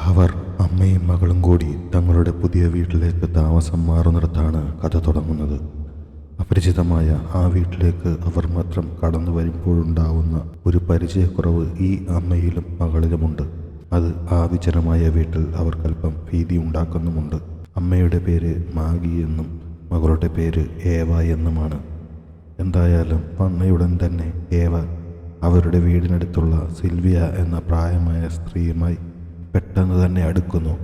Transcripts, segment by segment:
അവർ അമ്മയും മകളും കൂടി തങ്ങളുടെ പുതിയ വീട്ടിലേക്ക് താമസം മാറുന്നിടത്താണ് കഥ തുടങ്ങുന്നത്. അപരിചിതമായ ആ വീട്ടിലേക്ക് അവർ മാത്രം കടന്നു വരുമ്പോഴുണ്ടാവുന്ന ഒരു പരിചയക്കുറവ് ഈ അമ്മയിലും മകളിലുമുണ്ട്. അത് ആ വിചരമായ വീട്ടിൽ അവർക്കല്പം ഭീതി ഉണ്ടാക്കുന്നുമുണ്ട്. അമ്മയുടെ പേര് മാഗി എന്നും മകളുടെ പേര് ഏവ എന്നുമാണ്. എന്തായാലും വന്നയുടൻ തന്നെ ഏവ അവരുടെ വീടിനടുത്തുള്ള സിൽവിയ എന്ന പ്രായമായ സ്ത്രീയുമായി പെട്ടെന്ന് തന്നെ അടുക്കുന്നു.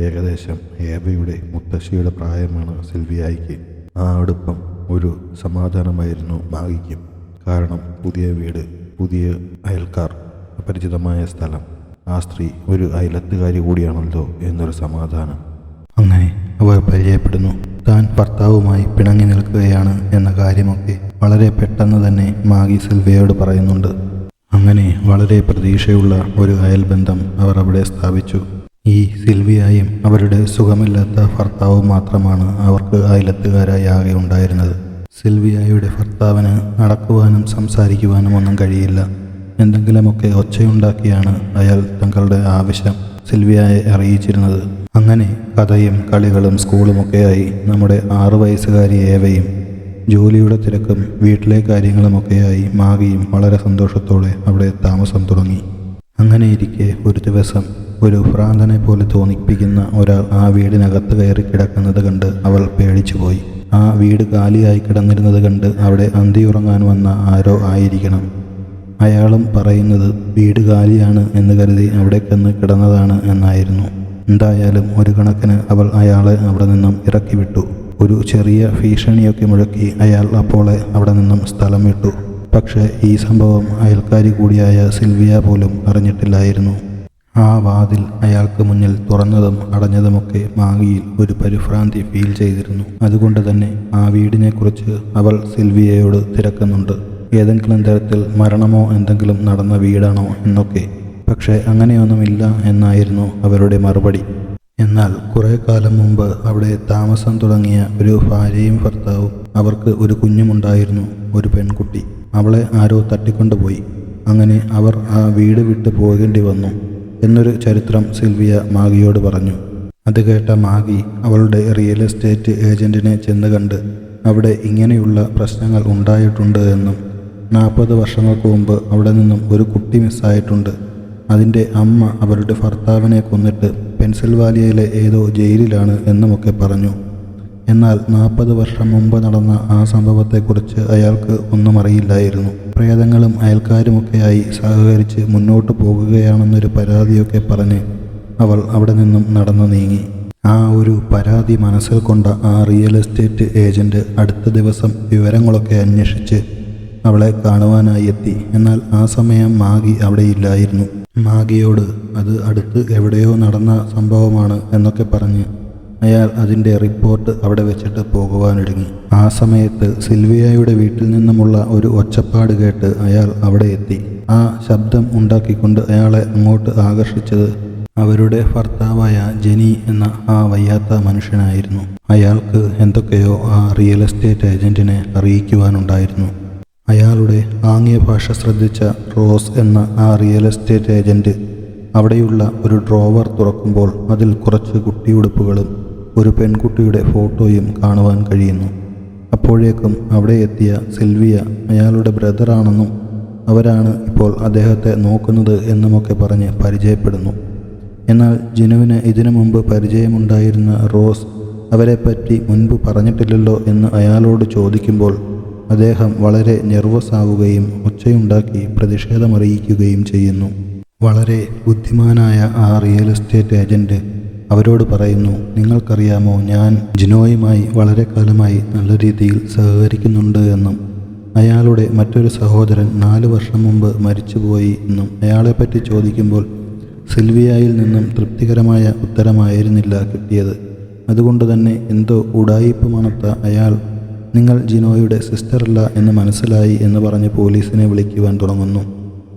ഏകദേശം ഏബയുടെ മുത്തശ്ശിയുടെ പ്രായമാണ് സിൽവിയായിക്ക്. ആ അടുപ്പം ഒരു സമാധാനമായിരുന്നു മാഗിക്കും കാരണം പുതിയ വീട് പുതിയ അയൽക്കാർ അപരിചിതമായ സ്ഥലം. ആ സ്ത്രീ ഒരു അയലത്തുകാരി കൂടിയാണല്ലോ എന്നൊരു സമാധാനം. അങ്ങനെ അവർ പരിചയപ്പെടുന്നു. താൻ ഭർത്താവുമായി പിണങ്ങി നിൽക്കുകയാണ് എന്ന കാര്യമൊക്കെ വളരെ പെട്ടെന്ന് തന്നെ മാഗി സിൽവയോട് പറയുന്നുണ്ട്. അങ്ങനെ വളരെ പ്രതീക്ഷയുള്ള ഒരു അയൽബന്ധം അവർ അവിടെ സ്ഥാപിച്ചു. ഈ സിൽവിയായും അവരുടെ സുഖമില്ലാത്ത ഭർത്താവും മാത്രമാണ് അവർക്ക് അയലത്തുകാരായി ആകെ ഉണ്ടായിരുന്നത്. സിൽവിയായുടെ ഭർത്താവിന് നടക്കുവാനും സംസാരിക്കുവാനും ഒന്നും കഴിയില്ല. എന്തെങ്കിലുമൊക്കെ ഒച്ചയുണ്ടാക്കിയാണ് അയാൾ തങ്ങളുടെ ആവശ്യം സിൽവിയയെ അറിയിച്ചിരുന്നത്. അങ്ങനെ കഥയും കളികളും സ്കൂളുമൊക്കെയായി നമ്മുടെ ആറു വയസ്സുകാരി ഏവയും ജോലിയുടെ തിരക്കും വീട്ടിലെ കാര്യങ്ങളുമൊക്കെയായി മാഗിയും വളരെ സന്തോഷത്തോടെ അവിടെ താമസം തുടങ്ങി. അങ്ങനെയിരിക്കെ ഒരു ദിവസം ഒരു ഭ്രാന്തനെ പോലെ തോന്നിപ്പിക്കുന്ന ഒരാൾ ആ വീടിനകത്ത് കയറി കിടക്കുന്നത് കണ്ട് അവൾ പേടിച്ചുപോയി. ആ വീട് കാലിയായി കിടന്നിരുന്നത് കണ്ട് അവിടെ അന്തിയുറങ്ങാൻ വന്ന ആരോ ആയിരിക്കണം. അയാളും പറയുന്നത് വീട് കാലിയാണ് എന്ന് കരുതി അവിടെ കന്ന് കിടന്നതാണ് എന്നായിരുന്നു. എന്തായാലും ഒരു കണക്കിന് അവൾ അയാളെ അവിടെ നിന്നും ഇറക്കി വിട്ടു ഒരു ചെറിയ ഭീഷണിയൊക്കെ മുഴക്കി അയാൾ അപ്പോളെ അവിടെ നിന്നും സ്ഥലം വിട്ടു. പക്ഷേ ഈ സംഭവം അയൽക്കാരി കൂടിയായ സിൽവിയ പോലും അറിഞ്ഞിട്ടില്ലായിരുന്നു. ആ വാതിൽ അയാൾക്ക് മുന്നിൽ തുറന്നതും അടഞ്ഞതുമൊക്കെ മാഗിയിൽ ഒരു പരിഭ്രാന്തി ഫീൽ ചെയ്തിരുന്നു. അതുകൊണ്ട് തന്നെ ആ വീടിനെക്കുറിച്ച് അവൾ സിൽവിയയോട് തിരക്കുന്നുണ്ട്. ഏതെങ്കിലും തരത്തിൽ മരണമോ എന്തെങ്കിലും നടന്ന വീടാണോ എന്നൊക്കെ. പക്ഷേ അങ്ങനെയൊന്നുമില്ല എന്നായിരുന്നു അവരുടെ മറുപടി. എന്നാൽ കുറേ കാലം മുമ്പ് അവിടെ താമസം തുടങ്ങിയ ഒരു ഭാര്യയും ഭർത്താവും അവർക്ക് ഒരു കുഞ്ഞുമുണ്ടായിരുന്നു ഒരു പെൺകുട്ടി. അവളെ ആരോ തട്ടിക്കൊണ്ടുപോയി. അങ്ങനെ അവർ ആ വീട് വിട്ട് പോകേണ്ടി വന്നു എന്നൊരു ചരിത്രം സിൽവിയ മാഗിയോട് പറഞ്ഞു. അത് കേട്ട മാഗി അവളുടെ റിയൽ എസ്റ്റേറ്റ് ഏജന്റിനെ ചെന്ന് കണ്ട് അവിടെ ഇങ്ങനെയുള്ള പ്രശ്നങ്ങൾ ഉണ്ടായിട്ടുണ്ട് എന്നും നാൽപ്പത് വർഷങ്ങൾക്ക് മുമ്പ് അവിടെ നിന്നും ഒരു കുട്ടി മിസ്സായിട്ടുണ്ട്. അതിന്റെ അമ്മ അവരുടെ ഭർത്താവിനെ കൊന്നിട്ട് പെൻസിൽവാലിയയിലെ ഏതോ ജയിലിലാണ് എന്നുമൊക്കെ പറഞ്ഞു. എന്നാൽ നാൽപ്പത് വർഷം മുമ്പ് നടന്ന ആ സംഭവത്തെക്കുറിച്ച് അയാൾക്ക് ഒന്നും അറിയില്ലായിരുന്നു. പ്രേതങ്ങളും അയൽക്കാരുമൊക്കെയായി സഹകരിച്ച് മുന്നോട്ട് പോകുകയാണെന്നൊരു പരാതിയൊക്കെ പറഞ്ഞ് അവൾ അവിടെ നിന്നും നടന്നു നീങ്ങി. ആ ഒരു പരാതി മനസ്സിൽ കൊണ്ട ആ റിയൽ എസ്റ്റേറ്റ് ഏജന്റ് അടുത്ത ദിവസം വിവരങ്ങളൊക്കെ അന്വേഷിച്ച് അവളെ കാണുവാനായി എത്തി. എന്നാൽ ആ സമയം മാഗി അവിടെ ഇല്ലായിരുന്നു. മാഗിയോട് അത് അടുത്ത് എവിടെയോ നടന്ന സംഭവമാണ് എന്നൊക്കെ പറഞ്ഞ് അയാൾ അതിന്റെ റിപ്പോർട്ട് അവിടെ വെച്ചിട്ട് പോകുവാനൊരുങ്ങി. ആ സമയത്ത് സിൽവിയയുടെ വീട്ടിൽ നിന്നുമുള്ള ഒരു ഒച്ചപ്പാട് കേട്ട് അയാൾ അവിടെ എത്തി. ആ ശബ്ദം ഉണ്ടാക്കിക്കൊണ്ട് അയാളെ അങ്ങോട്ട് ആകർഷിച്ചത് അവരുടെ ഭർത്താവായ ജെനി എന്ന ആ വയ്യാത്ത മനുഷ്യനായിരുന്നു. അയാൾക്ക് എന്തൊക്കെയോ ആ റിയൽ എസ്റ്റേറ്റ് ഏജന്റിനെ അറിയിക്കുവാനുണ്ടായിരുന്നു. അയാളുടെ ആംഗ്യ ഭാഷ ശ്രദ്ധിച്ച റോസ് എന്ന ആ റിയൽ എസ്റ്റേറ്റ് ഏജന്റ് അവിടെയുള്ള ഒരു ഡ്രോവർ തുറക്കുമ്പോൾ അതിൽ കുറച്ച് കുട്ടിയുടുപ്പുകളും ഒരു പെൺകുട്ടിയുടെ ഫോട്ടോയും കാണുവാൻ കഴിയുന്നു. അപ്പോഴേക്കും അവിടെ എത്തിയ സിൽവിയ അയാളുടെ ബ്രദറാണെന്നും അവരാണ് ഇപ്പോൾ അദ്ദേഹത്തെ നോക്കുന്നത് എന്നുമൊക്കെ പറഞ്ഞ് പരിചയപ്പെടുന്നു. എന്നാൽ ജിനുവിന് ഇതിനു മുമ്പ് പരിചയമുണ്ടായിരുന്ന റോസ് അവരെപ്പറ്റി മുൻപ് പറഞ്ഞിട്ടില്ലല്ലോ എന്ന് അയാളോട് ചോദിക്കുമ്പോൾ അദ്ദേഹം വളരെ നെർവസ് ആവുകയും ഒച്ചയുണ്ടാക്കി പ്രതിഷേധമറിയിക്കുകയും ചെയ്യുന്നു. വളരെ ബുദ്ധിമാനായ ആ റിയൽ എസ്റ്റേറ്റ് ഏജന്റ് അവരോട് പറയുന്നു നിങ്ങൾക്കറിയാമോ ഞാൻ ജിനോയുമായി വളരെ കാലമായി നല്ല രീതിയിൽ സഹകരിക്കുന്നുണ്ട് എന്നും അയാളുടെ മറ്റൊരു സഹോദരൻ നാല് വർഷം മുമ്പ് മരിച്ചുപോയി എന്നും അയാളെപ്പറ്റി ചോദിക്കുമ്പോൾ സിൽവിയയിൽ നിന്നും തൃപ്തികരമായ ഉത്തരമായിരുന്നില്ല കിട്ടിയത്. അതുകൊണ്ട് തന്നെ എന്തോ ഉടായിപ്പ് മണത്ത അയാൾ നിങ്ങൾ ജിനോയുടെ സിസ്റ്ററല്ല എന്ന് മനസ്സിലായി എന്ന് പറഞ്ഞ് പോലീസിനെ വിളിക്കുവാൻ തുടങ്ങുന്നു.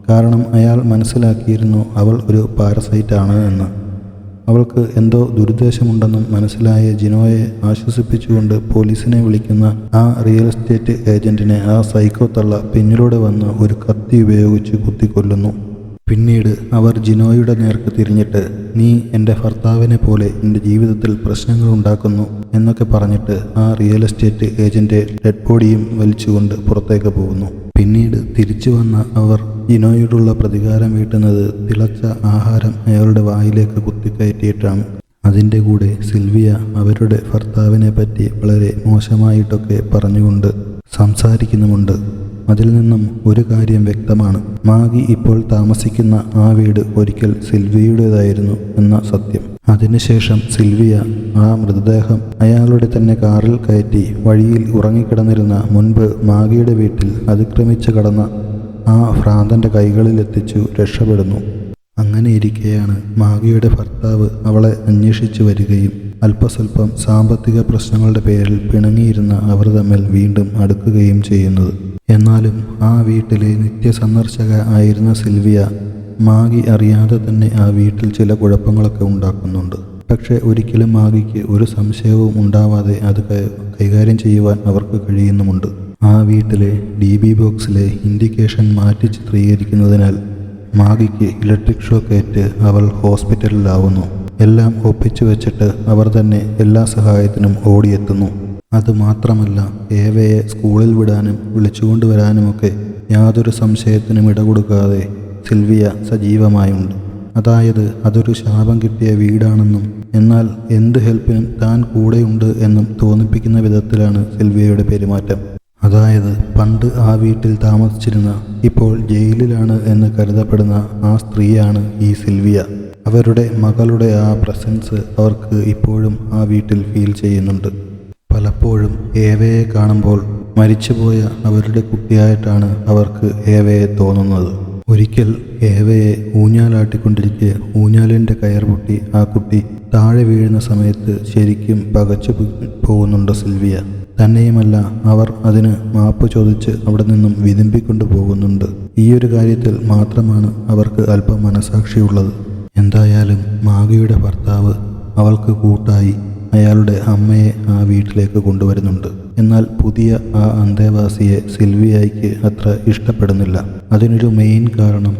കാരണം അയാൾ മനസ്സിലാക്കിയിരുന്നു അവൾ ഒരു പാരസൈറ്റാണ് എന്ന്. അവൾക്ക് എന്തോ ദുരുദ്ദേശമുണ്ടെന്നും മനസ്സിലായ ജിനോയെ ആശ്വസിപ്പിച്ചുകൊണ്ട് പോലീസിനെ വിളിക്കുന്ന ആ റിയൽ എസ്റ്റേറ്റ് ഏജന്റിനെ ആ സൈക്കോ തള്ള പിന്നിലൂടെ വന്ന് ഒരു കത്തി ഉപയോഗിച്ച് കുത്തിക്കൊല്ലുന്നു. പിന്നീട് അവർ ജിനോയുടെ നേർക്ക് തിരിഞ്ഞിട്ട് നീ എന്റെ ഭർത്താവിനെ പോലെ എന്റെ ജീവിതത്തിൽ പ്രശ്നങ്ങൾ ഉണ്ടാക്കുന്നു എന്നൊക്കെ പറഞ്ഞിട്ട് ആ റിയൽ എസ്റ്റേറ്റ് ഏജന്റ് ഡെഡ് ബോഡിയും വലിച്ചുകൊണ്ട് പുറത്തേക്ക് പോകുന്നു. പിന്നീട് തിരിച്ചു വന്ന അവർ ജിനോയോടുള്ള പ്രതികാരം വീട്ടുന്നത് തിളച്ച ആഹാരം അയാളുടെ വായിലേക്ക് കുത്തിക്കയറ്റിയിട്ടാണ്. അതിന്റെ കൂടെ സിൽവിയ അവരുടെ ഭർത്താവിനെ പറ്റി വളരെ മോശമായിട്ടൊക്കെ പറഞ്ഞുകൊണ്ട് സംസാരിക്കുന്നുമുണ്ട്. അതിൽ നിന്നും ഒരു കാര്യം വ്യക്തമാണ്. മാഗി ഇപ്പോൾ താമസിക്കുന്ന ആ വീട് ഒരിക്കൽ സിൽവിയുടേതായിരുന്നു എന്ന സത്യം. അതിനുശേഷം സിൽവിയ ആ മൃതദേഹം അയാളുടെ തന്നെ കാറിൽ കയറ്റി വഴിയിൽ ഉറങ്ങിക്കിടന്നിരുന്ന മുൻപ് മാഗിയുടെ വീട്ടിൽ അതിക്രമിച്ചു കടന്ന ആ ഭ്രാന്തന്റെ കൈകളിലെത്തിച്ചു രക്ഷപ്പെടുന്നു. അങ്ങനെ ഇരിക്കെയാണ് മാഗിയുടെ ഭർത്താവ് അവളെ അന്വേഷിച്ചു വരികയും അല്പസ്വല്പം സാമ്പത്തിക പ്രശ്നങ്ങളുടെ പേരിൽ പിണങ്ങിയിരുന്ന അവർ തമ്മിൽ വീണ്ടും അടുക്കുകയും ചെയ്യുന്നത്. എന്നാലും ആ വീട്ടിലെ നിത്യസന്ദർശക ആയിരുന്ന സിൽവിയ മാഗി അറിയാതെ തന്നെ ആ വീട്ടിൽ ചില കുഴപ്പങ്ങളൊക്കെ ഉണ്ടാക്കുന്നുണ്ട്. പക്ഷേ ഒരിക്കലും മാഗിക്ക് ഒരു സംശയവും ഉണ്ടാവാതെ അത് കൈകാര്യം ചെയ്യുവാൻ അവർക്ക് കഴിയുന്നുമുണ്ട്. ആ വീട്ടിലെ ഡി ബി ബോക്സിലെ ഇൻഡിക്കേഷൻ മാറ്റി ചിത്രീകരിക്കുന്നതിനാൽ മാഗിക്ക് ഇലക്ട്രിക് ഷോക്ക് ഏറ്റ് അവൾ ഹോസ്പിറ്റലിലാവുന്നു. എല്ലാം ഒപ്പിച്ചു വെച്ചിട്ട് അവർ തന്നെ എല്ലാ സഹായത്തിനും ഓടിയെത്തുന്നു. അതുമാത്രമല്ല ഏവയെ സ്കൂളിൽ വിടാനും വിളിച്ചുകൊണ്ട് വരാനുമൊക്കെ യാതൊരു സംശയത്തിനും ഇടകൊടുക്കാതെ സിൽവിയ സജീവമായുണ്ട്. അതായത് അതൊരു ശാപം കിട്ടിയ വീടാണെന്നും എന്നാൽ എന്ത് ഹെൽപ്പിനും താൻ കൂടെയുണ്ട് എന്നും തോന്നിപ്പിക്കുന്ന വിധത്തിലാണ് സിൽവിയയുടെ പെരുമാറ്റം. അതായത് പണ്ട് ആ വീട്ടിൽ താമസിച്ചിരുന്ന ഇപ്പോൾ ജയിലിലാണ് എന്ന് കരുതപ്പെടുന്ന ആ സ്ത്രീയാണ് ഈ സിൽവിയ. അവരുടെ മകളുടെ ആ പ്രസൻസ് അവർക്ക് ഇപ്പോഴും ആ വീട്ടിൽ ഫീൽ ചെയ്യുന്നുണ്ട്. പലപ്പോഴും ഏവയെ കാണുമ്പോൾ മരിച്ചുപോയ അവരുടെ കുട്ടിയായിട്ടാണ് അവർക്ക് ഏവയെ തോന്നുന്നത്. ഒരിക്കൽ ഏവയെ ഊഞ്ഞാലാട്ടിക്കൊണ്ടിരിക്കെ ഊഞ്ഞാലിന്റെ കയർ പൊട്ടി ആ കുട്ടി താഴെ വീഴുന്ന സമയത്ത് ശരിക്കും പകച്ചു പോകുന്നുണ്ട് സിൽവിയ. തന്നെയുമല്ല അവർ അതിന് മാപ്പ് ചോദിച്ച് അവിടെ നിന്നും വിതുമ്പിക്കൊണ്ടു പോകുന്നുണ്ട്. ഈ ഒരു കാര്യത്തിൽ മാത്രമാണ് അവർക്ക് അല്പം മനസാക്ഷിയുള്ളത്. എന്തായാലും മാഗിയുടെ ഭർത്താവ് അവൾക്ക് കൂട്ടായി അയാളുടെ അമ്മയെ ആ വീട്ടിലേക്ക് കൊണ്ടുവരുന്നുണ്ട്. എന്നാൽ പുതിയ ആ അന്തേവാസിയെ സിൽവിയായിക്ക് അത്ര ഇഷ്ടപ്പെടുന്നില്ല. അതിനൊരു മെയിൻ കാരണം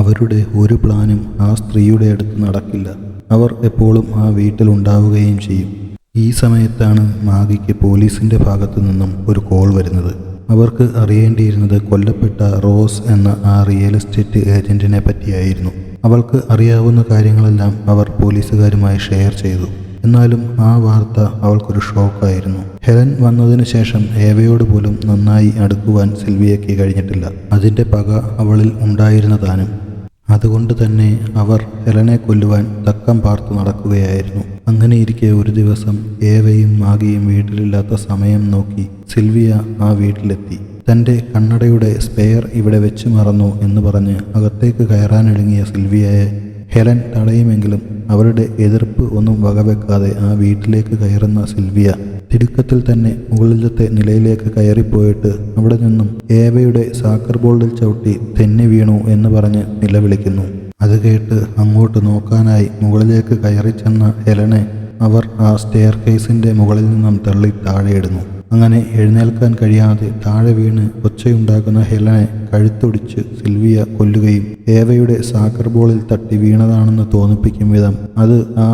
അവരുടെ ഒരു പ്ലാനും ആ സ്ത്രീയുടെ അടുത്ത് നടക്കില്ല. അവർ എപ്പോഴും ആ വീട്ടിലുണ്ടാവുകയും ചെയ്യും. ഈ സമയത്താണ് മാഗിക്ക് പോലീസിന്റെ ഭാഗത്തു നിന്നും ഒരു കോൾ വരുന്നത്. അവർക്ക് അറിയേണ്ടിയിരുന്നത് കൊല്ലപ്പെട്ട റോസ് എന്ന ആ റിയൽ എസ്റ്റേറ്റ് ഏജന്റിനെ പറ്റിയായിരുന്നു. അവൾക്ക് അറിയാവുന്ന കാര്യങ്ങളെല്ലാം അവർ പോലീസുകാരുമായി ഷെയർ ചെയ്തു. എന്നാലും ആ വാർത്ത അവൾക്കൊരു ഷോക്കായിരുന്നു. ഹെലൻ വന്നതിന് ശേഷം ഏവയോട് പോലും നന്നായി അടുക്കുവാൻ സിൽവിയയ്ക്ക് കഴിഞ്ഞിട്ടില്ല. അതിന്റെ പക അവളിൽ ഉണ്ടായിരുന്ന താനും അതുകൊണ്ട് തന്നെ അവർ ഹെലനെ കൊല്ലുവാൻ തക്കം പാർത്തു നടക്കുകയായിരുന്നു. അങ്ങനെയിരിക്കെ ഒരു ദിവസം ഏവയും മാഗിയും വീട്ടിലില്ലാത്ത സമയം നോക്കി സിൽവിയ ആ വീട്ടിലെത്തി. തന്റെ കണ്ണടയുടെ സ്പെയർ ഇവിടെ വെച്ച് മറന്നു എന്ന് പറഞ്ഞ് അകത്തേക്ക് കയറാനൊരുങ്ങിയ സിൽവിയയെ ഹെലൻ തടയുമെങ്കിലും അവരുടെ എതിർപ്പ് ഒന്നും വകവെക്കാതെ ആ വീട്ടിലേക്ക് കയറുന്ന സിൽവിയ തിടുക്കത്തിൽ തന്നെ മുകളിലത്തെ നിലയിലേക്ക് കയറിപ്പോയിട്ട് അവിടെ നിന്നും ഏവയുടെ സാക്കർ ബോൾഡിൽ ചവിട്ടി തെന്നി വീണു എന്ന് പറഞ്ഞ് നിലവിളിക്കുന്നു. അത് കേട്ട് അങ്ങോട്ട് നോക്കാനായി മുകളിലേക്ക് കയറി ചെന്ന ഹെലനെ അവർ ആ സ്റ്റെയർ കേസിന്റെ മുകളിൽ നിന്നും തള്ളി താഴെയിടുന്നു. അങ്ങനെ എഴുന്നേൽക്കാൻ കഴിയാതെ താഴെ വീണ് ഒച്ചയുണ്ടാക്കുന്ന ഹെലനെ കഴുത്തൊടിച്ച് സിൽവിയ കൊല്ലുകയും ഏവയുടെ സാക്കർ ബോളിൽ തട്ടി വീണതാണെന്ന് തോന്നിപ്പിക്കും വിധം അത് ആ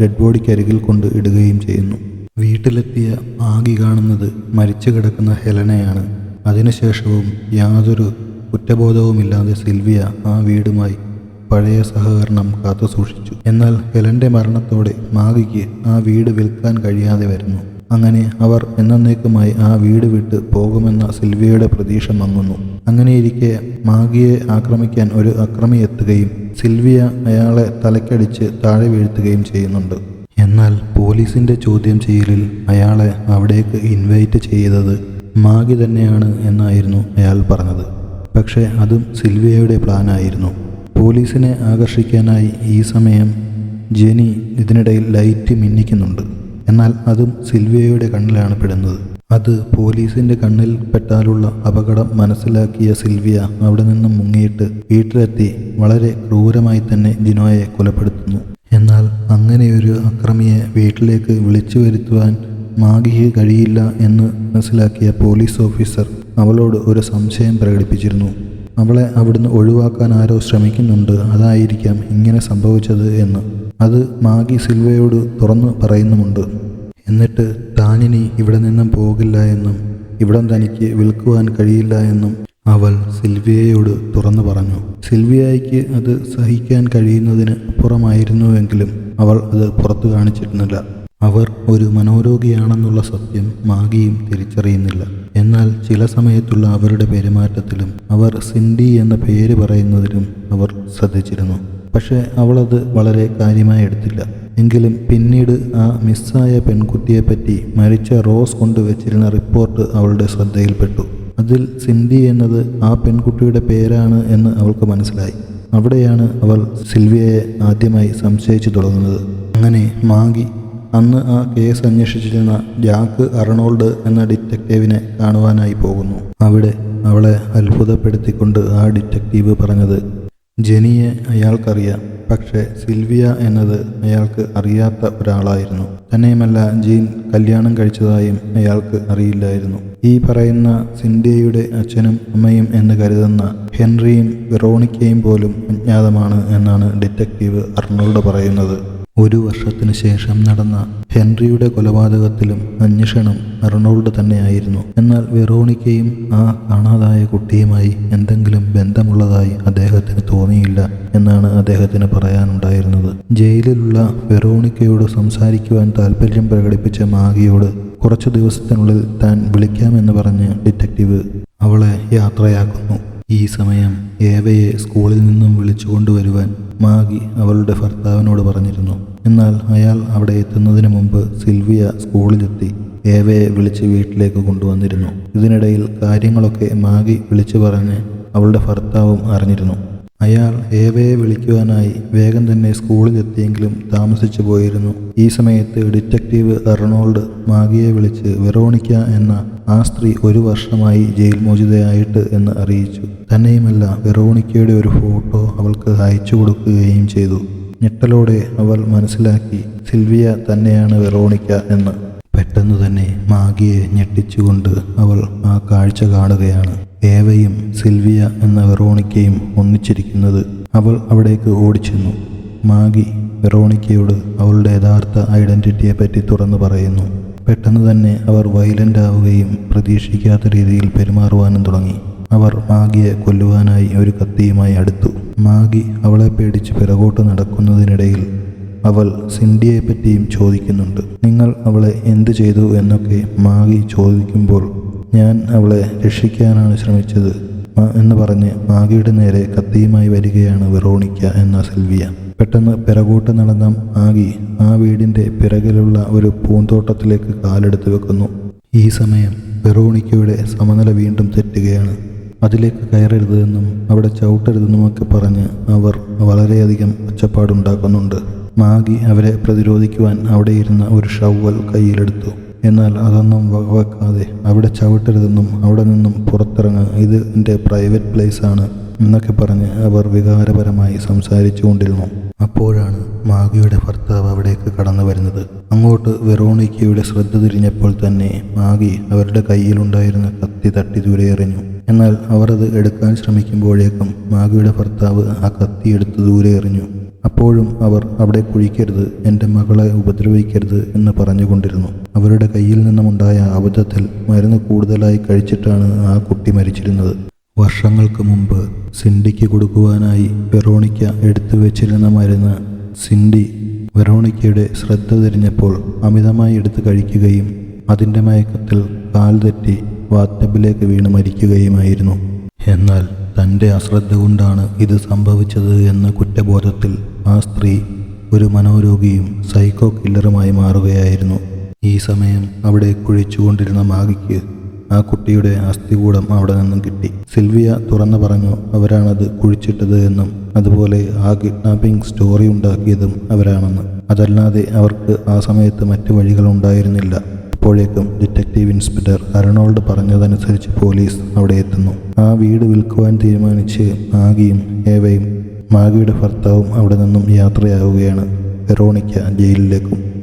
ഡെഡ് ബോഡിക്കരികിൽ കൊണ്ട് ഇടുകയും ചെയ്യുന്നു. വീട്ടിലെത്തിയ ആകി കാണുന്നത് മരിച്ചു കിടക്കുന്ന ഹെലനയാണ്. അതിനുശേഷവും യാതൊരു കുറ്റബോധവുമില്ലാതെ സിൽവിയ ആ വീടുമായി പഴയ സഹകരണം കാത്തുസൂക്ഷിച്ചു. എന്നാൽ ഹെലന്റെ മരണത്തോടെ മാഗിക്ക് ആ വീട് വിൽക്കാൻ കഴിയാതെ വരുന്നു. അങ്ങനെ അവർ എന്നേക്കുമായി ആ വീട് വിട്ട് പോകുമെന്ന സിൽവിയയുടെ പ്രതീക്ഷ മങ്ങുന്നു. അങ്ങനെയിരിക്കെ മാഗിയെ ആക്രമിക്കാൻ ഒരു അക്രമി എത്തുകയും സിൽവിയ അയാളെ തലക്കടിച്ച് താഴെ വീഴ്ത്തുകയും ചെയ്യുന്നുണ്ട്. എന്നാൽ പോലീസിന്റെ ചോദ്യം ചെയ്യലിൽ അയാളെ അവിടേക്ക് ഇൻവൈറ്റ് ചെയ്തത് മാഗി തന്നെയാണ് എന്നായിരുന്നു അയാൾ പറഞ്ഞത്. പക്ഷേ അതും സിൽവിയയുടെ പ്ലാനായിരുന്നു പോലീസിനെ ആകർഷിക്കാനായി ഈ സമയം ജെനി ഇതിനിടയിൽ ലൈറ്റ് മിന്നിക്കുന്നുണ്ട്. എന്നാൽ അതും സിൽവിയയുടെ കണ്ണിലാണ് പെടുന്നത്. അത് പോലീസിന്റെ കണ്ണിൽ പെട്ടാലുള്ള അപകടം മനസ്സിലാക്കിയ സിൽവിയ അവിടെ നിന്നും മുങ്ങിയിട്ട് വീട്ടിലെത്തി വളരെ ക്രൂരമായി തന്നെ ജിനോയെ കൊലപ്പെടുത്തുന്നു. എന്നാൽ അങ്ങനെയൊരു അക്രമിയെ വീട്ടിലേക്ക് വിളിച്ചു വരുത്തുവാൻ മാഗിക്ക് കഴിയില്ല എന്ന് മനസ്സിലാക്കിയ പോലീസ് ഓഫീസർ അവളോട് ഒരു സംശയം പ്രകടിപ്പിച്ചിരുന്നു. അവളെ അവിടുന്ന് ഒഴിവാക്കാൻ ആരോ ശ്രമിക്കുന്നുണ്ട്. അതായിരിക്കാം ഇങ്ങനെ സംഭവിച്ചത് എന്ന്. അത് മാഗി സിൽവയോട് തുറന്നു പറയുന്നുമുണ്ട്. എന്നിട്ട് താനിനി ഇവിടെ നിന്നും പോകില്ല എന്നും ഇവിടം തനിക്ക് വിൽക്കുവാൻ കഴിയില്ല എന്നും അവൾ സിൽവിയയോട് തുറന്നു പറഞ്ഞു. സിൽവിയയ്ക്ക് അത് സഹിക്കാൻ കഴിയുന്നതിന് അപ്പുറമായിരുന്നുവെങ്കിലും അവൾ അത് പുറത്തു കാണിച്ചിരുന്നില്ല. അവർ ഒരു മനോരോഗിയാണെന്നുള്ള സത്യം മാഗിയും തിരിച്ചറിയുന്നില്ല. എന്നാൽ ചില സമയത്തുള്ള അവരുടെ പെരുമാറ്റത്തിലും അവർ സിൻഡി എന്ന പേര് പറയുന്നതിലും അവർ ശ്രദ്ധിച്ചിരുന്നു. പക്ഷേ അവളത് വളരെ കാര്യമായി എടുത്തില്ല. എങ്കിലും പിന്നീട് ആ മിസ്സായ പെൺകുട്ടിയെപ്പറ്റി മരിച്ച റോസ് കൊണ്ടുവച്ചിരുന്ന റിപ്പോർട്ട് അവളുടെ ശ്രദ്ധയിൽപ്പെട്ടു. അതിൽ സിൻഡി എന്നത് ആ പെൺകുട്ടിയുടെ പേരാണ് എന്ന് അവൾക്ക് മനസ്സിലായി. അവിടെയാണ് അവൾ സിൽവിയയെ ആദ്യമായി സംശയിച്ചു തുടങ്ങുന്നത്. അങ്ങനെ മാഗി അന്ന് ആ കേസ് അന്വേഷിച്ചിരുന്ന ജാക്ക് അർണോൾഡ് എന്ന ഡിറ്റക്റ്റീവിനെ കാണുവാനായി പോകുന്നു. അവിടെ അവളെ അത്ഭുതപ്പെടുത്തിക്കൊണ്ട് ആ ഡിറ്റക്റ്റീവ് പറഞ്ഞത് ജെനിയെ അയാൾക്കറിയാം പക്ഷേ സിൽവിയ എന്നത് അയാൾക്ക് അറിയാത്ത ഒരാളായിരുന്നു. തന്നെയുമല്ല ജീൻ കല്യാണം കഴിച്ചതായും അയാൾക്ക് അറിയില്ലായിരുന്നു. ഈ പറയുന്ന സിൻഡിയയുടെ അച്ഛനും അമ്മയും എന്ന് കരുതുന്ന ഹെൻറിയും വെറോണിക്കയും പോലും അജ്ഞാതമാണ് എന്നാണ് ഡിറ്റക്റ്റീവ് അർണോൾഡ് പറയുന്നത്. ഒരു വർഷത്തിനു ശേഷം നടന്ന ഹെൻറിയുടെ കൊലപാതകത്തിലും അന്വേഷണം അർണോൾഡ് തന്നെയായിരുന്നു. എന്നാൽ വെറോണിക്കയും ആ കാണാതായ കുട്ടിയുമായി എന്തെങ്കിലും ബന്ധമുള്ളതായി അദ്ദേഹത്തിന് തോന്നിയില്ല എന്നാണ് അദ്ദേഹത്തിന് പറയാനുണ്ടായിരുന്നത്. ജയിലിലുള്ള വെറോണിക്കയോട് സംസാരിക്കുവാൻ താല്പര്യം പ്രകടിപ്പിച്ച മാഗിയോട് കുറച്ചു ദിവസത്തിനുള്ളിൽ താൻ വിളിക്കാമെന്ന് പറഞ്ഞ് ഡിറ്റക്റ്റീവ് അവളെ യാത്രയാക്കുന്നു. ഈ സമയം ഏവയെ സ്കൂളിൽ നിന്നും വിളിച്ചു കൊണ്ടുവരുവാൻ മാഗി അവളുടെ ഭർത്താവിനോട് പറഞ്ഞിരുന്നു. എന്നാൽ അയാൾ അവിടെ എത്തുന്നതിന് മുമ്പ് സിൽവിയ സ്കൂളിലെത്തി. ഏവയെ വിളിച്ച് വീട്ടിലേക്ക് കൊണ്ടുവന്നിരുന്നു. ഇതിനിടയിൽ കാര്യങ്ങളൊക്കെ മാഗി വിളിച്ചു പറഞ്ഞ് അവളുടെ ഭർത്താവും അറിഞ്ഞിരുന്നു. അയാൾ ഏവയെ വിളിക്കുവാനായി വേഗം തന്നെ സ്കൂളിലെത്തിയെങ്കിലും താമസിച്ചു പോയിരുന്നു. ഈ സമയത്ത് ഡിറ്റക്റ്റീവ് അർണോൾഡ് മാഗിയെ വിളിച്ച് വെറോണിക്ക എന്ന ആ സ്ത്രീ ഒരു വർഷമായി ജയിൽ മോചിതയായിട്ട് എന്ന് അറിയിച്ചു. തന്നെയുമല്ല വെറോണിക്കയുടെ ഒരു ഫോട്ടോ അവൾക്ക് അയച്ചു കൊടുക്കുകയും ചെയ്തു. ഞെട്ടലോടെ അവൾ മനസ്സിലാക്കി സിൽവിയ തന്നെയാണ് വെറോണിക്ക എന്ന്. പെട്ടെന്ന് തന്നെ മാഗിയെ ഞെട്ടിച്ചുകൊണ്ട് അവൾ ആ കാഴ്ച കാണുകയാണ്. ഏവയും സിൽവിയ എന്ന വെറോണിക്കയും ഒന്നിച്ചിരിക്കുന്നത് അവൾ അവിടേക്ക് ഓടിച്ചെന്നു. മാഗി വെറോണിക്കയോട് അവളുടെ യഥാർത്ഥ ഐഡന്റിറ്റിയെ പറ്റി തുറന്നു പറയുന്നു. പെട്ടെന്ന് തന്നെ അവർ വയലന്റ് ആവുകയും പ്രതീക്ഷിക്കാത്ത രീതിയിൽ പെരുമാറുവാനും തുടങ്ങി. അവർ മാഗിയെ കൊല്ലുവാനായി ഒരു കത്തിയുമായി അടുത്തു. മാഗി അവളെ പേടിച്ച് പിറകോട്ട് നടക്കുന്നതിനിടയിൽ അവൾ സിൻഡിയെ പറ്റിയും ചോദിക്കുന്നുണ്ട്. നിങ്ങൾ അവളെ എന്ത് ചെയ്തു എന്നൊക്കെ മാഗി ചോദിക്കുമ്പോൾ ഞാൻ അവളെ രക്ഷിക്കാനാണ് ശ്രമിച്ചത് എന്ന് പറഞ്ഞ് മാഗിയുടെ നേരെ കത്തിയുമായി വരികയാണ് വെറോണിക്ക എന്ന സിൽവിയ. പെട്ടെന്ന് പിറകോട്ട് നടന്ന മാഗി ആ വീടിന്റെ പിറകിലുള്ള ഒരു പൂന്തോട്ടത്തിലേക്ക് കാലെടുത്ത് വെക്കുന്നു. ഈ സമയം വെറോണിക്കയുടെ സമനില വീണ്ടും തെറ്റുകയാണ്. അതിലേക്ക് കയറരുതെന്നും അവിടെ ചവിട്ടരുതെന്നുമൊക്കെ പറഞ്ഞ് അവർ വളരെയധികം ഒച്ചപ്പാടുണ്ടാക്കുന്നുണ്ട്. മാഗി അവരെ പ്രതിരോധിക്കുവാൻ അവിടെ ഇരുന്ന ഒരു ഷവ്വൽ കയ്യിലെടുത്തു. എന്നാൽ അതൊന്നും വകവെക്കാതെ അവിടെ ചവിട്ടരുതെന്നും അവിടെ നിന്നും പുറത്തിറങ്ങുക ഇത് എന്റെ പ്രൈവറ്റ് പ്ലേസ് ആണ് എന്നൊക്കെ പറഞ്ഞ് അവർ വികാരപരമായി സംസാരിച്ചു കൊണ്ടിരുന്നു. അപ്പോഴാണ് മാഗിയുടെ ഭർത്താവ് അവിടേക്ക് കടന്നു വരുന്നത്. അങ്ങോട്ട് വെറോണിക്കയുടെ ശ്രദ്ധ തിരിഞ്ഞപ്പോൾ തന്നെ മാഗി അവരുടെ കയ്യിലുണ്ടായിരുന്ന കത്തി തട്ടി ദൂരെ എറിഞ്ഞു. എന്നാൽ അവർ അത് എടുക്കാൻ ശ്രമിക്കുമ്പോഴേക്കും മാഗിയുടെ ഭർത്താവ് ആ കത്തി എടുത്ത് ദൂരെ എറിഞ്ഞു. അപ്പോഴും അവർ അവിടെ കുഴിക്കരുത് എന്റെ മകളെ ഉപദ്രവിക്കരുത് എന്ന് പറഞ്ഞുകൊണ്ടിരുന്നു. അവരുടെ കയ്യിൽ നിന്നുമുണ്ടായ അബദ്ധത്തിൽ മരുന്ന് കൂടുതലായി കഴിച്ചിട്ടാണ് ആ കുട്ടി മരിച്ചിരുന്നത്. വർഷങ്ങൾക്ക് മുമ്പ് സിൻഡിക്ക് കൊടുക്കുവാനായി വെറോണിക്ക എടുത്തു വെച്ചിരുന്ന മരുന്ന് സിൻഡി വെറോണിക്കയുടെ ശ്രദ്ധ തിരിഞ്ഞപ്പോൾ അമിതമായി എടുത്ത് കഴിക്കുകയും അതിന്റെ മയക്കത്തിൽ കാൽ തെറ്റി വാത്തബിലേക്ക് വീണ് മരിക്കുകയുമായിരുന്നു. എന്നാൽ തന്റെ അശ്രദ്ധ കൊണ്ടാണ് ഇത് സംഭവിച്ചത് എന്ന കുറ്റബോധത്തിൽ ആ സ്ത്രീ ഒരു മനോരോഗിയും സൈക്കോ കില്ലറുമായി മാറുകയായിരുന്നു. ഈ സമയം അവിടെ കുഴിച്ചുകൊണ്ടിരുന്ന മാഗിക്ക് ആ കുട്ടിയുടെ അസ്ഥികൂടം അവിടെ നിന്നും കിട്ടി. സിൽവിയ തുറന്നു പറഞ്ഞു അവരാണത് കുഴിച്ചിട്ടത് എന്നും അതുപോലെ ആ കിഡ്നാപ്പിംഗ് സ്റ്റോറി ഉണ്ടാക്കിയതും അവരാണെന്ന്. അതല്ലാതെ അവർക്ക് ആ സമയത്ത് മറ്റു വഴികളുണ്ടായിരുന്നില്ല അപ്പോഴേക്കും ഡിറ്റക്റ്റീവ് ഇൻസ്പെക്ടർ അരണോൾഡ് പറഞ്ഞതനുസരിച്ച് പോലീസ് അവിടെ എത്തുന്നു. ആ വീട് വിൽക്കുവാൻ തീരുമാനിച്ച് മാഗിയും ഏവയും മാഗിയുടെ ഭർത്താവും അവിടെ നിന്നും യാത്രയാവുകയാണ്. വെറോണിക്ക ജയിലിലേക്കും.